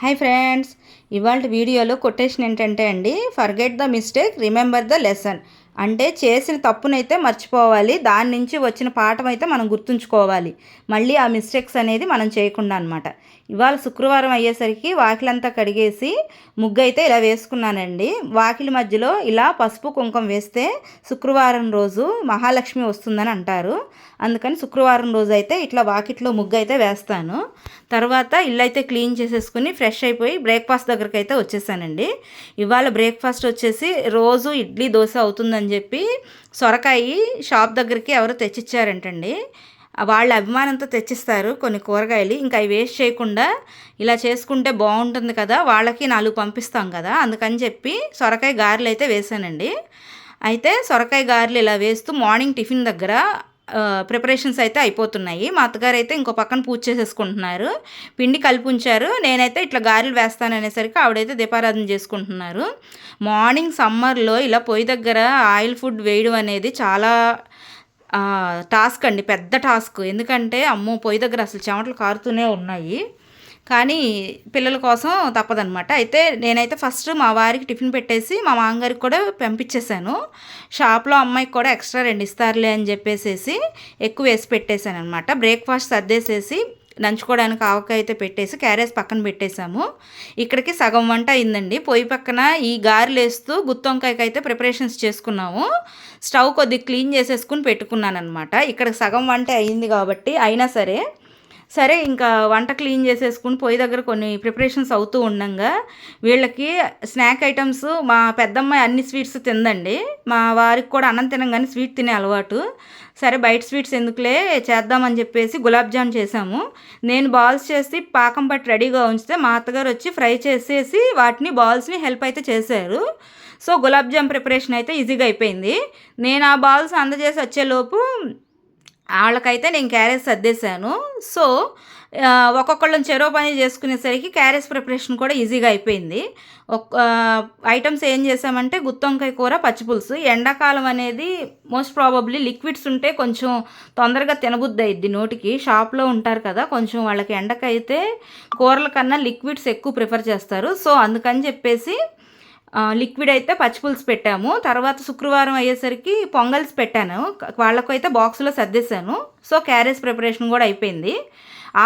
Hi friends ఇవాళ వీడియోలో quotation ఏంటంటే అండి forget the mistake remember the lesson అంటే చేసిన తప్పునైతే మర్చిపోవాలి దాని నుంచి వచ్చిన పాఠం అయితే మనం గుర్తుంచుకోవాలి. మళ్ళీ ఆ మిస్టేక్స్ అనేది మనం చేయకుండా అనమాట ఇవాళ శుక్రవారం అయ్యేసరికి వాకిలంతా కడిగేసి ముగ్గు అయితే ఇలా వేసుకున్నానండి. వాకిలి మధ్యలో ఇలా పసుపు కుంకుమ వేస్తే శుక్రవారం రోజు మహాలక్ష్మి వస్తుందని అంటారు. అందుకని శుక్రవారం రోజు అయితే ఇట్లా వాకిట్లో ముగ్గు అయితే వేస్తాను. తర్వాత ఇల్లు అయితే క్లీన్ చేసేసుకుని ఫ్రెష్ అయిపోయి బ్రేక్ఫాస్ట్ దగ్గరికి అయితే వచ్చేసానండి. ఇవాళ బ్రేక్ఫాస్ట్ వచ్చేసి రోజు ఇడ్లీ దోశ అవుతుందని అని చెప్పి సొరకాయ షాప్ దగ్గరికి ఎవరు తెచ్చిచ్చారంటండి. వాళ్ళ అభిమానంతో తెచ్చిస్తారు కొన్ని కూరగాయలు. ఇంకా అవి వేస్ట్ చేయకుండా ఇలా చేసుకుంటే బాగుంటుంది కదా వాళ్ళకి నాలుగు పంపిస్తాం కదా అందుకని చెప్పి సొరకాయ గారెలు అయితే వేసానండి అయితే సొరకాయ గారెలు ఇలా వేస్తూ మార్నింగ్ టిఫిన్ దగ్గర ప్రిపరేషన్స్ అయితే అయిపోతున్నాయి. మా అత్తగారు అయితే ఇంకో పక్కన పూజ చేసేసుకుంటున్నారు. పిండి కలిపి ఉంచారు నేనైతే ఇట్లా గారెలు వేస్తాననేసరికి ఆవిడైతే దీపారాధన చేసుకుంటున్నారు. మార్నింగ్ సమ్మర్లో ఇలా పొయ్యి దగ్గర ఆయిల్ ఫుడ్ వేయడం అనేది చాలా టాస్క్ అండి. పెద్ద టాస్క్. ఎందుకంటే అమ్మో పొయ్యి దగ్గర అసలు చెమటలు కారుతూనే ఉన్నాయి. కానీ పిల్లల కోసం తప్పదనమాట అయితే నేనైతే ఫస్ట్ మా వారికి టిఫిన్ పెట్టేసి మా మామగారికి కూడా పంపించేశాను. షాప్లో అమ్మాయికి కూడా ఎక్స్ట్రా రెండు ఇస్తారులే అని చెప్పేసి ఎక్కువ వేసి పెట్టేశాను అనమాట బ్రేక్ఫాస్ట్ సర్దేసేసి నంచుకోవడానికి ఆవకాయ అయితే పెట్టేసి క్యారేజ్ పక్కన పెట్టేశాము. ఇక్కడికి సగం వంట అయిందండి. పొయ్యి పక్కన ఈ గారెలేస్తూ గుత్తొంకాయకి అయితే ప్రిపరేషన్స్ చేసుకున్నాము. స్టవ్ కొద్దిగా క్లీన్ చేసేసుకుని పెట్టుకున్నాను అనమాట ఇక్కడ సగం వంట అయింది కాబట్టి అయినా సరే సరే ఇంకా వంట క్లీన్ చేసేసుకుని పొయ్యి దగ్గర కొన్ని ప్రిపరేషన్స్ అవుతూ ఉండంగా వీళ్ళకి స్నాక్ ఐటమ్స్ మా పెద్దమ్మాయి అన్ని స్వీట్స్ తిందండి. మా వారికి కూడా అన్నం తినంగానే స్వీట్ తినే అలవాటు. సరే బయట స్వీట్స్ ఎందుకులే చేద్దామని చెప్పేసి గులాబ్ జామ్ చేసాము నేను బాల్స్ చేసి పాకం పట్టి రెడీగా ఉంచితే మా అత్తగారు వచ్చి ఫ్రై చేసేసి వాటిని బాల్స్ని హెల్ప్ అయితే చేశారు. సో గులాబ్ జామ్ ప్రిపరేషన్ అయితే ఈజీగా అయిపోయింది. నేను ఆ బాల్స్ అందజేసి వచ్చేలోపు వాళ్ళకైతే నేను క్యారెస్ సర్దేశాను. సో ఒక్కొక్కళ్ళని చెరో పని చేసుకునేసరికి క్యారెస్ ప్రిపరేషన్ కూడా ఈజీగా అయిపోయింది. ఒక ఐటమ్స్ ఏం చేసామంటే గుత్తొంకాయ కూర పచ్చిపులుసు ఎండాకాలం అనేది మోస్ట్ ప్రాబబ్లీ లిక్విడ్స్ ఉంటే కొంచెం తొందరగా తినబుద్ది అయింది నోటికి. షాప్లో ఉంటారు కదా కొంచెం వాళ్ళకి ఎండకైతే కూరల కన్నా లిక్విడ్స్ ఎక్కువ ప్రిఫర్ చేస్తారు. సో అందుకని చెప్పేసి లిక్విడ్ అయితే పచ్చిపులుసు పెట్టాము. తర్వాత శుక్రవారం అయ్యేసరికి పొంగల్స్ పెట్టాను. వాళ్ళకు అయితే బాక్స్లో సర్దేశాను. సో క్యారేజ్ ప్రిపరేషన్ కూడా అయిపోయింది.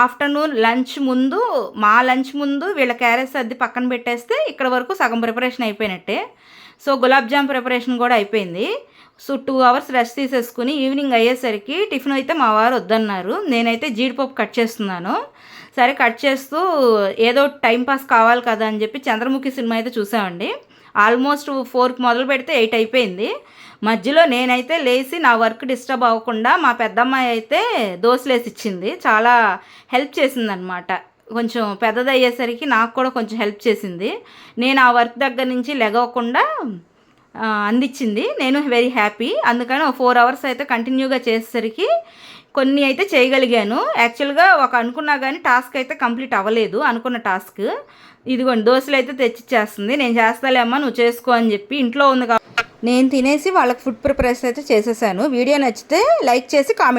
ఆఫ్టర్నూన్ లంచ్ ముందు మా లంచ్ ముందు వీళ్ళ క్యారేజ్ సర్ది పక్కన పెట్టేస్తే ఇక్కడ వరకు సగం ప్రిపరేషన్ అయిపోయినట్టే. సో గులాబ్ జామ్ ప్రిపరేషన్ కూడా అయిపోయింది. సో టూ అవర్స్ రెస్ట్ తీసేసుకుని ఈవినింగ్ అయ్యేసరికి టిఫిన్ అయితే మా వారు వద్దన్నారు. నేనైతే జీడిపప్పు కట్ చేస్తున్నాను. సరే కట్ చేస్తూ ఏదో టైంపాస్ కావాలి కదా అని చెప్పి చంద్రముఖి సినిమా అయితే చూసామండి. ఆల్మోస్ట్ ఫోర్కి మొదలు పెడితే ఎయిట్ అయిపోయింది. మధ్యలో నేనైతే లేచి నా వర్క్ డిస్టర్బ్ అవ్వకుండా మా పెద్దమ్మాయి అయితే దోశలేసి ఇచ్చింది. చాలా హెల్ప్ చేసిందనమాట కొంచెం పెద్దదయ్యేసరికి నాకు కూడా కొంచెం హెల్ప్ చేసింది. నేను ఆ వర్క్ దగ్గర నుంచి లెగవకుండా అందించింది. నేను వెరీ హ్యాపీ అందుకని ఫోర్ అవర్స్ అయితే కంటిన్యూగా చేసేసరికి కొన్ని అయితే చేయగలిగాను. యాక్చువల్గా ఒక అనుకున్నా కానీ టాస్క్ అయితే కంప్లీట్ అవ్వలేదు. అనుకున్న టాస్క్. ఇదిగోండి దోశలు అయితే తెచ్చిచ్చేస్తుంది. నేను చేస్తాలేమ్మా నువ్వు చేసుకో అని చెప్పి ఇంట్లో ఉంది కాబట్టి నేను తినేసి వాళ్ళకి ఫుడ్ ప్రిపరేషన్ అయితే చేసేసాను. వీడియో నచ్చితే లైక్ చేసి కామెంట్